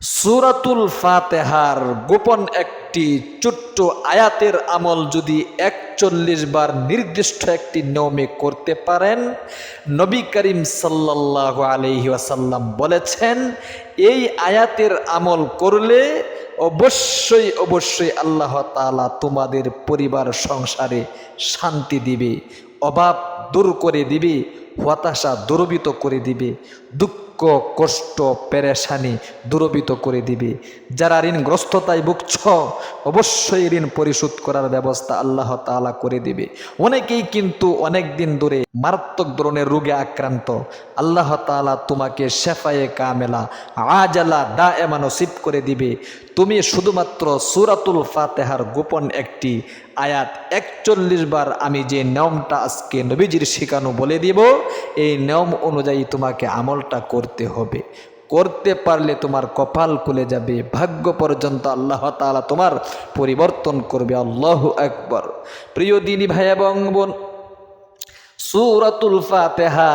সুরাতুল ফাতেহার গোপন একটি ছোট্ট আয়াতের আমল যদি একচল্লিশ বার নির্দিষ্ট একটি নিয়মে করতে পারেন, নবী করিম সাল্লাহ আলহি ওয়াসাল্লাম বলেছেন, এই আয়াতের আমল করলে অবশ্যই অবশ্যই আল্লাহ তাআলা তোমাদের পরিবার সংসারে শান্তি দিবে, অভাব দূর করে দিবে, হতাশা দূরবিত করে দিবে, দুঃখ কষ্ট, পেরেশানি দূরবিত করে দিবে। যারা ঋণগ্রস্ততায় ভুগছ, অবশ্যই ঋণ পরিশোধ করার ব্যবস্থা আল্লাহ তাআলা করে দিবে। অনেকেই কিন্তু অনেক দিন ধরে মারাত্মক ধরনের রোগে আক্রান্ত। আল্লাহ তাআলা তোমাকে শেফায়ে কামেলা, আজালা দা এমানসিব করে দিবে। তুমি শুধুমাত্র সুরাতুল ফাতেহার গোপন একটি আয়াত একচল্লিশ বার আমি যে নিয়মটা আজকে নবীজির শিখানো বলে দিব, এই নিয়ম অনুযায়ী তোমাকে আমলটা করতে হবে। করতে পারলে তোমার কপাল খুলে যাবে, ভাগ্য পর্যন্ত আল্লাহ তালা তোমার পরিবর্তন করবে। আল্লাহ একবার প্রিয় দিনী ভাই এবং বোন, সুরাতুল ফাতেহা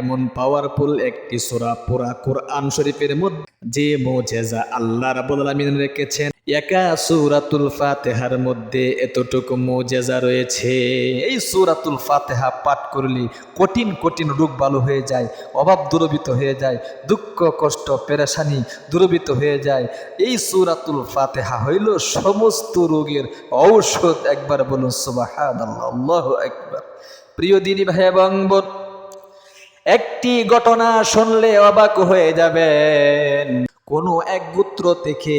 এমন পাওয়ারফুল একটি সূরা পুরা কোরআন শরীফের মধ্যে যে মোজেজা আল্লাহ রাব্বুল আলামিন রেখেছেন। একা সূরাতুল ফাতিহার মধ্যে এতটুকু মোজেজা রয়েছে। এই সূরাতুল ফাতিহা পাঠ করলে কঠিন কঠিন রোগ ভালো হয়ে যায়, অভাব দূরবিত হয়ে যায়, দুঃখ, কষ্ট, পেরেশানি দূরবিত হয়ে যায়। এই সূরাতুল ফাতিহা হইল সমস্ত রোগের ঔষধ। একবার বলুন, সুবহানাল্লাহ, আল্লাহু আকবার। প্রিয় দিনী ভাই এবং একটি ঘটনা শুনলে অবাক হয়ে যাবেন। কোনো এক গোত্র থেকে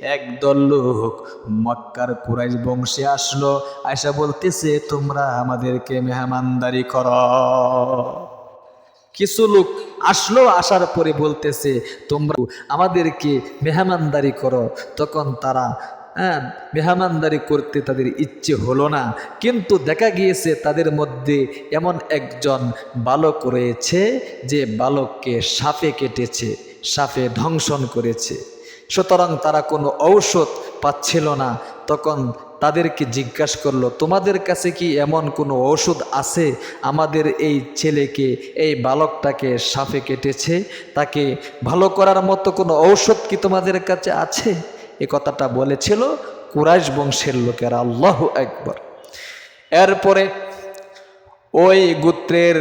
একদল লোক মক্কার কুরাইশ বংশে আসলো। আয়সা বলতেছে, তোমরা আমাদেরকে মেহমানদারি কর। কিছু লোক আসলো, আসার পরে বলতেছে, তোমরা আমাদেরকে মেহমানদারি করো। তখন তারা হ্যাঁ মেহমানদারি করতে তাদের ইচ্ছে হলো না। কিন্তু দেখা গিয়েছে তাদের মধ্যে এমন একজন বালক রয়েছে যে বালককে সাপে কেটেছে। সাপে ধ্বংসন করেছে। সুতরাং তারা কোনো ঔষধ পাচ্ছিল না। তখন তাদেরকে জিজ্ঞাসা করল, তোমাদের কাছে কি এমন কোনো ঔষধ আছে? আমাদের এই ছেলেকে, এই বালকটাকে সাপে কেটেছে। তাকে ভালো করার মতো কোনো ঔষধ কি তোমাদের কাছে আছে? এ কথাটা বলেছিল কুরাইশ বংশের লোকেরা। আল্লাহ একবার এরপরে ওই গোত্রের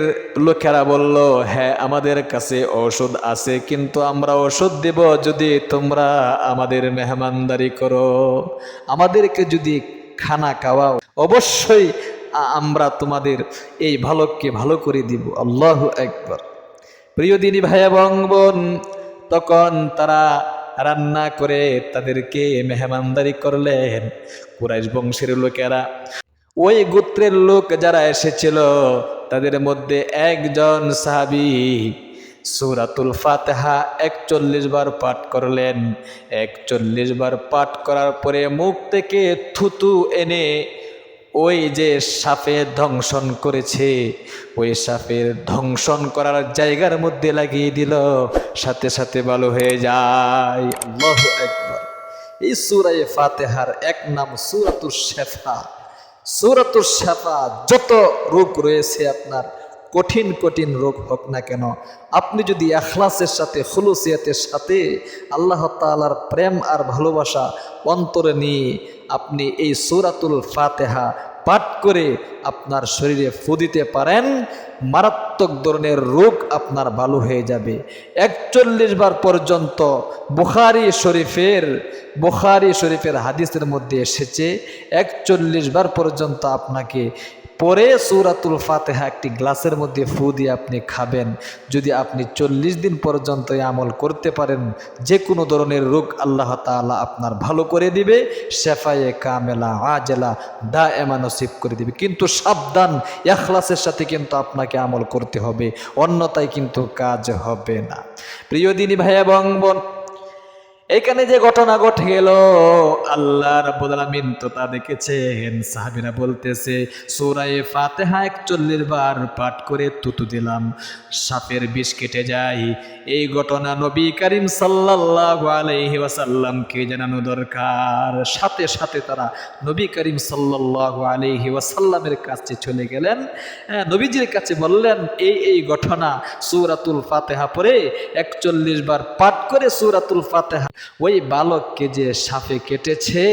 লোকেরা বলল হ্যাঁ আমাদের কাছে ঔষধ আছে, কিন্তু আমরা ওষুধ দেব যদি তোমরা আমাদের মেহমানদারি করো। আমাদেরকে যদি খানা খাওয়াও, অবশ্যই আমরা তোমাদের এই ভালককে ভালো করে দিব। আল্লাহ একবার প্রিয় দিনী ভাই এবং বোন, তখন তারা রান্না করে তাদেরকে মেহমানদারি করলেন। কুরাইশ বংশের লোকেরা ওই গোত্রের লোক যারা এসেছিল, তাদের মধ্যে একজন সাহাবি সুরাতুল ফাতেহা একচল্লিশ বার পাঠ করলেন। একচল্লিশ বার পাঠ করার পরে মুখ থেকে থুতু এনে ওই যে সাপে ধ্বংসন করেছে, ওই সাপের ধ্বংসন করার জায়গার মধ্যে লাগিয়ে দিল। সাথে সাথে ভালো হয়ে যায়। একবার এই সুরাই ফাতেহার এক নাম সুরাতুর শেফা সুরাতুর সাফা যত রোগ রয়েছে আপনার, কঠিন কঠিন রোগ হোক না কেন, আপনি যদি এখলাসের সাথে, খুলুসিয়াতের সাথে আল্লাহ তালার প্রেম আর ভালোবাসা অন্তরে নিয়ে আপনি এই সুরাতুল ফাতেহা পাঠ করে আপনার শরীরে ফু দিতে পারেন, মারাত্মক ধরনের রোগ আপনার ভালো হয়ে যাবে। একচল্লিশ বার পর্যন্ত বুখারি শরীফের বুখারি শরীফের হাদিসের মধ্যে এসেছে, একচল্লিশ বার পর্যন্ত আপনাকে পরে সূরাতুল ফাতেহা একটি গ্লাসের মধ্যে ফু দিয়ে আপনি খাবেন। যদি আপনি চল্লিশ দিন পর্যন্ত আমল করতে পারেন যে কোনো ধরনের রোগ আল্লাহ তাআলা আপনার ভালো করে দিবে, শেফায়ে কামেলা, আজেলা দা এমা নসিব করে দিবে। কিন্তু সাবধান, এখলাসের সাথে কিন্তু আপনাকে আমল করতে হবে অন্যতায় কিন্তু কাজ হবে না। প্রিয় দিনী ভাই এবং বোন এখানে যে ঘটনা ঘটে গেল আল্লাহ রাব্বুল আলামিন তো তা দেখেছেন। সাহাবীরা বলতেছে সূরায়ে ফাতিহা 41 বার পাঠ করে তুতু দিলাম সাপের বিষ কেটে যায়। এই ঘটনা নবী করিম সাল্লাল্লাহু আলাইহি ওয়াসাল্লামকে জানানো দরকার। সাথে সাথে তারা নবী করিম সাল্লাল্লাহু আলাইহি ওয়াসাল্লামের কাছে চলে গেলেন। হ্যাঁ, নবীজির কাছে বললেন এই এই ঘটনা সূরাতুল ফাতিহা পড়ে 41 বার পাঠ করে সূরাতুল ফাতিহা ওই বালককে যে সাপে কেটেছে,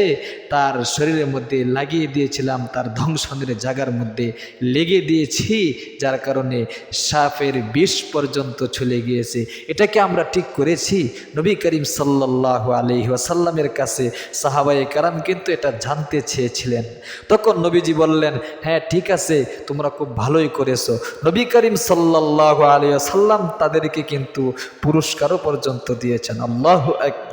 তার শরীরের মধ্যে লাগিয়ে দিয়েছিলাম, তার ধ্বংসনের জায়গার মধ্যে লেগে দিয়েছি, যার কারণে সাপের বিষ পর্যন্ত চলে গিয়েছে। এটাকে আমরা ঠিক করেছি। নবী করিম সাল্লাহ আলহি ওয়াসাল্লামের কাছে সাহাবাই কারাম কিন্তু এটা জানতে চেয়েছিলেন। তখন নবীজি বললেন হ্যাঁ ঠিক আছে, তোমরা খুব ভালোই করেছ। নবী করিম সাল্লাহ আলিয়া সাল্লাম তাদেরকে কিন্তু পুরস্কারও পর্যন্ত দিয়েছেন। আল্লাহ একবার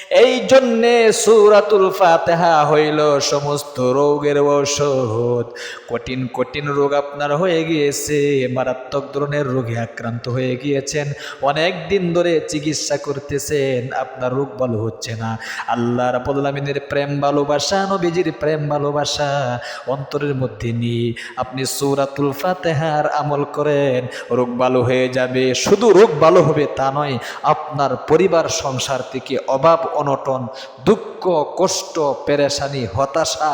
এই জন্যে সুরাতুল ফাতেহা হইল সমস্ত রোগের ঔষধ। কঠিন কঠিন রোগ আপনার হয়ে গিয়েছে, মারাত্মক ধরনের রোগে আক্রান্ত হয়ে গিয়েছেন, অনেক দিন ধরে চিকিৎসা করতেছেন, আপনার রোগ ভালো হচ্ছে না। আল্লাহ রাবুল আলমিনের প্রেম ভালোবাসা, নবীজির প্রেম ভালোবাসা অন্তরের মধ্যে নিয়ে আপনি সুরাতুল ফাতেহার আমল করেন, রোগ ভালো হয়ে যাবে। শুধু রোগ ভালো হবে তা নয়, আপনার পরিবার, সংসার থেকে অভাব অনটন, দুঃখ, কষ্ট, পেরেশানি, হতাশা,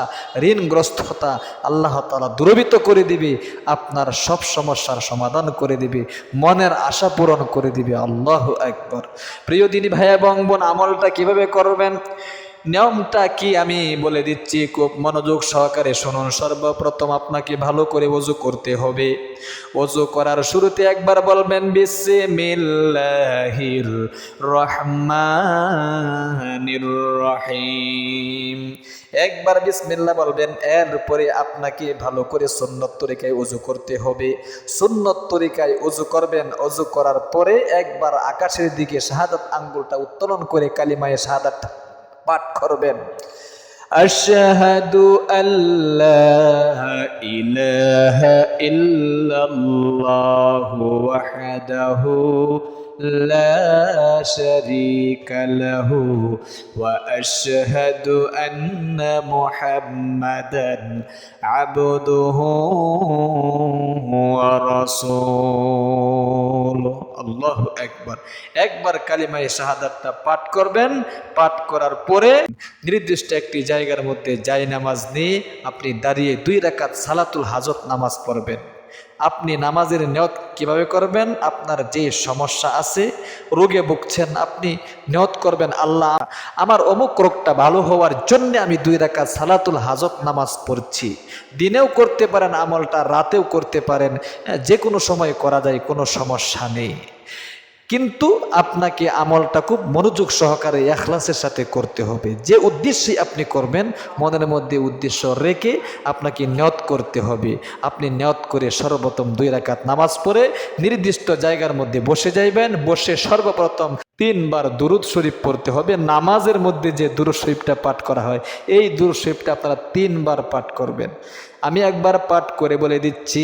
ঋণগ্রস্ততা আল্লাহ তালা দূরবিত করে দিবে, আপনার সব সমস্যার সমাধান করে দিবে, মনের আশা পূরণ করে দিবে। আল্লাহ একবার প্রিয় দিনী ভাই এবং বোন, আমলটা কীভাবে করবেন? নিয়মটা কি আমি বলে দিচ্ছি, খুব মনোযোগ সহকারে শুনুন। সর্বপ্রথম আপনাকে ভালো করে অজু করতে হবে। অজু করার শুরুতে একবার বলবেন, বিসমিল্লাহির রহমানির রহিম। একবার বিসমিল্লা বলবেন, এরপরে আপনাকে ভালো করে সুন্নত তরিকায় অজু করতে হবে। সুন্নত তরিকায় অজু করবেন অজু করার পরে একবার আকাশের দিকে শাহাদাত আঙ্গুলটা উত্তোলন করে কালিমায়ে শাহাদাত পাঠ করবেন। আশহাদু আল্লাহ ইলাহা ইল্লাল্লাহু ওয়াহদাহু لا شريك له واشهد ان محمدا عبده ورسوله الله اكبر একবার কালিমায়ে শাহাদাতটা পাঠ করবেন পাঠ করার পরে নির্দিষ্ট একটি জায়গার মধ্যে জায় নামাজ নিয়ে আপনি দাঁড়িয়ে দুই রাকাত সালাতুল হাজত নামাজ পড়বেন আপনি নামাজের নিয়ত কীভাবে করবেন? আপনার যে সমস্যা আছে, রোগে ভুগছেন, আপনি নিয়ত করবেন, আল্লাহ, আমার অমুক রোগটা ভালো হওয়ার জন্য আমি দুই রাখা সালাতুল হাজত নামাজ পড়ছি। দিনেও করতে পারেন, আমলটা রাতেও করতে পারেন যে কোনো সময় করা যায়, কোনো সমস্যা নেই। কিন্তু আপনাকে আমলটা খুব মনোযোগ সহকারে এখলাসের সাথে করতে হবে। যে উদ্দেশ্যে আপনি করবেন, মনের মধ্যে উদ্দেশ্য রেখে আপনাকে নিয়ত করতে হবে। আপনি নিয়ত করে সর্বপ্রথম দুই রাকাত নামাজ পড়ে নির্দিষ্ট জায়গার মধ্যে বসে যাইবেন। বসে সর্বপ্রথম তিনবার দুরুদ শরীফ পড়তে হবে। নামাজের মধ্যে যে দুরুদ শরীফটা পাঠ করা হয়, এই দুরুদ শরীফটা আপনারা তিনবার পাঠ করবেন। আমি একবার পাঠ করে বলে দিচ্ছি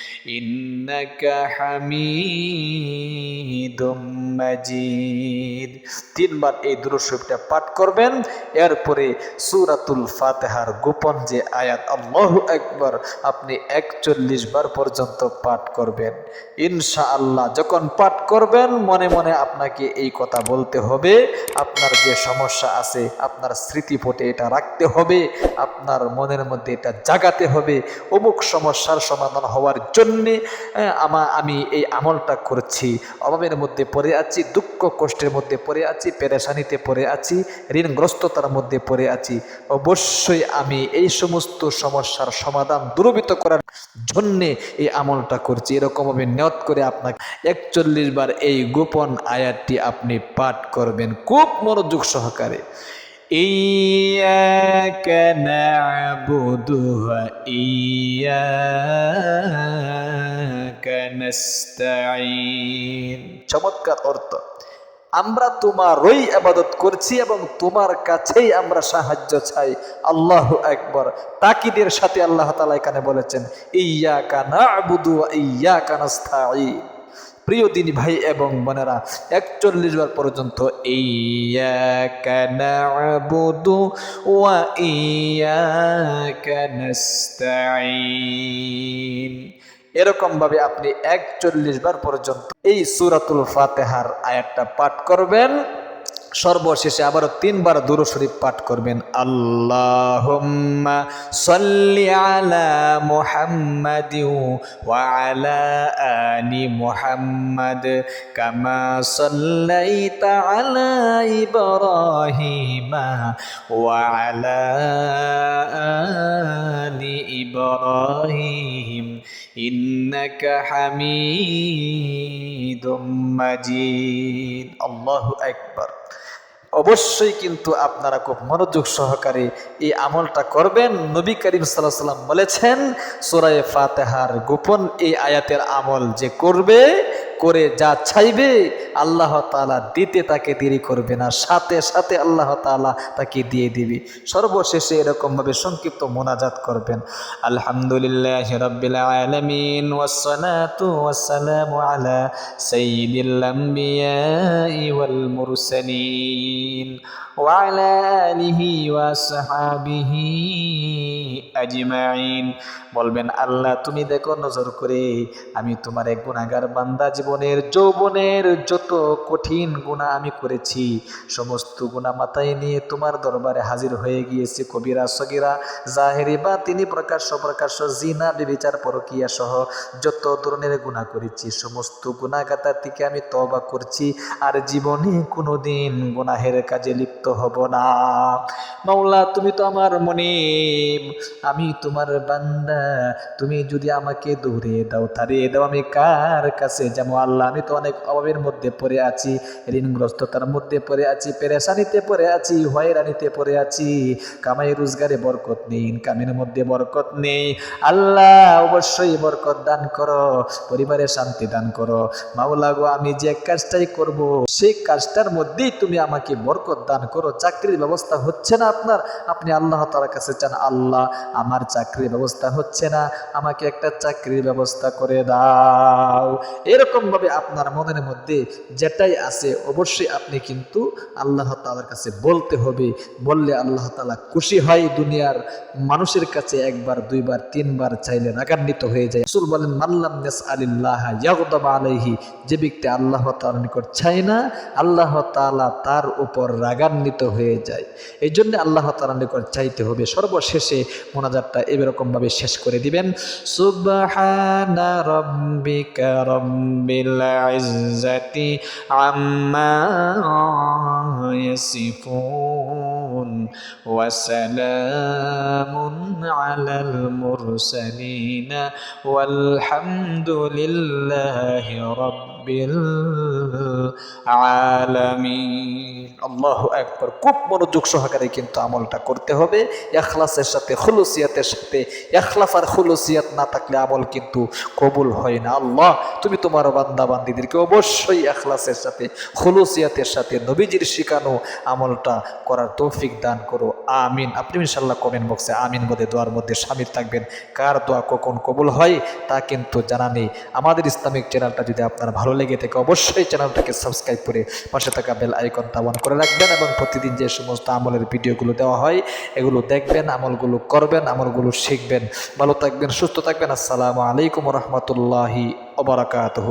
ইন্নাকা হামিদুম মাজিদ। তিনবার এই দুরুদ শরীফটা পাঠ করবেন, এরপরে সূরাতুল ফাতিহার গোপন যে আয়াত, আল্লাহু আকবার, আপনি 41 বার পর্যন্ত পাঠ করবেন। ইনশাআল্লাহ, যখন পাঠ করবেন, মনে মনে আপনাকে এই কথা বলতে হবে, আপনার যে সমস্যা আছে, আপনার স্মৃতিপটে এটা রাখতে হবে, আপনার মনের মধ্যে এটা জাগাতে হবে, অমুক সমস্যার সমাধান হওয়ার জন্য আমা, আমি এই আমলটা করছি। অভাবের মধ্যে পড়ে আছি, দুঃখ কষ্টের মধ্যে পড়ে আছি, পেরেশানিতে পড়ে আছি, ঋণগ্রস্ততার মধ্যে পড়ে আছি। অবশ্যই আমি এই সমস্ত সমস্যার সমাধান দূরবিত করার জন্যে এই আমলটা করছি। এরকমভাবে নিয়ত করে আপনাকে একচল্লিশ বার এই গোপন আয়াতটি আপনি পাঠ করবেন। খুব মনোযোগ সহকারে। إياك نعبد وإياك نستعين চমৎকার অর্থ আমরা তোমারই আবাদত করছি এবং তোমার কাছেই আমরা সাহায্য চাই আল্লাহ একবার তাকিদের সাথে আল্লাহ তালা এখানে বলেছেন ইয়া কানা আবুদু ইয়া কানাস্থায়ী প্রিয় দিনী ভাই এবং বোনেরা, একচল্লিশ বার পর্যন্ত ইয়া কানা আবুদু ওয়া ইয়া কানাস্তাইন এরকম ভাবে আপনি একচল্লিশ বার পর্যন্ত এই সুরাতুল ফাতেহার আয়াতটা পাঠ করবেন। সর্বশেষে আবারও তিনবার দুরু শরীফ পাঠ করবেন। আল্লাহ সল্লি মুহাম্মাদ আলি মুহাম্মাদ কামা সাল্লাইতা আলা ইব্রাহিমা আলা আলি ইব্রাহিম ইন্নাকা হামিদুম মাজিদ। আল্লাহু অবশ্যই কিন্তু আপনারা খুব মনোযোগ সহকারে এই আমলটা করবেন। নবী করিম সাল্লাহ সাল্লাম বলেছেন সোরায় ফাতেহার গোপন এই আয়াতের আমল যে করবে করে যা চাইবে, আল্লাহ তালা দিতে তাকে দেরি করবে না। সাথে সাথে আল্লাহ তালা তাকে দিয়ে দিবে। সর্বশেষে এরকমভাবে সংক্ষিপ্ত মোনাজাত করবেন। আলহামদুলিল্লাহ রবিল আলমিন ওয়াসনাতু আজিমাইন। বলবেন, আল্লাহ, তুমি দেখো নজর করে, আমি তোমার এক গুণাগার বান্দা। জীবনের, যৌবনের যত কঠিন গুণা আমি করেছি, সমস্ত গুণা মাথায় নিয়ে তোমার দরবারে হাজির হয়ে গিয়েছে কবিরা, সগিরা, জাহেরি বা তিনি প্রকাশ্য প্রকাশ্য জিনা, বিবিচার, পরকিয়া সহ যত ধরনের গুণা করেছি, সমস্ত গুণাগাতার থেকে আমি তবা করছি, আর জীবনে কোনো দিন গুনাহের কাজে লিপ্ত হব না। মাওলা, তুমি তো আমার মনিম আমি তোমার বান্দা। তুমি যদি আমাকে দৌড়ে দাও, তাড়িয়ে দাও, আমি কার কাছে যেমন আল্লাহ, আমি তো অনেক অভাবের মধ্যে পড়ে আছি ঋণগ্রস্ততার মধ্যে পড়ে আছি, পেরেশানিতে পড়ে আছি, হয়রানিতে পড়ে আছি। কামাই, রোজগারে বরকত নেই, ইনকামের মধ্যে বরকত নেই। আল্লাহ, অবশ্যই বরকত দান করো, পরিবারে শান্তি দান করো। মাওলা গো, আমি যে কাজটাই করব, সেই কাজটার মধ্যেই তুমি আমাকে বরকত দান করো। চাকরির ব্যবস্থা হচ্ছে না আপনার, আপনি আল্লাহ তালার কাছে চান। আল্লাহ আমার চাকরির ব্যবস্থা হচ্ছে না, আমাকে একটা চাকরির ব্যবস্থা করে দাও। এরকম ভাবে আপনার মনের মধ্যে যেটাই আছে, অবশ্যই আপনি কিন্তু আল্লাহ তালার কাছে বলতে হবে। বললে আল্লাহ তালা খুশি হয় দুনিয়ার মানুষের কাছে একবার, দুইবার, তিনবার চাইলে রাগান্বিত হয়ে যায়। রসুল বলেন মাল্লাম নেস আলিল্লাহ আলাইহি যে ব্যক্তি আল্লাহ তালার নিকট চায় না, আল্লাহ তালা তার উপর রাগান্বিত হয়ে যায়। এই জন্য আল্লাহ তালার নিকট চাইতে হবে সর্বশেষে মোনাজাতটা এরকম ভাবে শেষ করে দিবেন সুবহানা রব্বিকা রব্বিল ইজ্জাতি আম্মা ইয়াসিফুন ওয়া সালামুন আলাল মুরসালিন ওয়ালহামদুলিল্লাহি রাব্বিল আলামিন। আল্লাহু আকবার। খুব মনোযোগ সহকারে কিন্তু আমলটা করতে হবে। এখলাসের সাথে, খুলুসিয়াতের সাথে এখলাস আর খুলুসিয়াত না থাকলে আমল কিন্তু কবুল হয় না। আল্লাহ, তুমি তোমার বান্দা বান্দিদেরকে অবশ্যই এখলাসের সাথে, খুলুসিয়াতের সাথে, নবীজির শিখানো আমলটা করার তৌফিক দান করো। আমিন। আপনি ইনশাল্লাহ কমেন্ট বক্সে আমিন বলে দোয়ার মধ্যে সামিল থাকবেন। কার দোয়া কখন কবুল হয় তা কিন্তু জানা নেই। আমাদের ইসলামিক চ্যানেলটা যদি আপনার ভালো লেগে থাকে, অবশ্যই চ্যানেলটাকে সাবস্ক্রাইব করে পাশে থাকা বেল আইকন অন করে রাখবেন এবং প্রতিদিন যে সমস্ত আমলের ভিডিওগুলো দেওয়া হয়, এগুলো দেখবেন, আমলগুলো করবেন, আমলগুলো শিখবেন। ভালো থাকবেন, সুস্থ থাকবেন। আসসালামু আলাইকুম রহমতুল্লাহি ওবরাকাতহ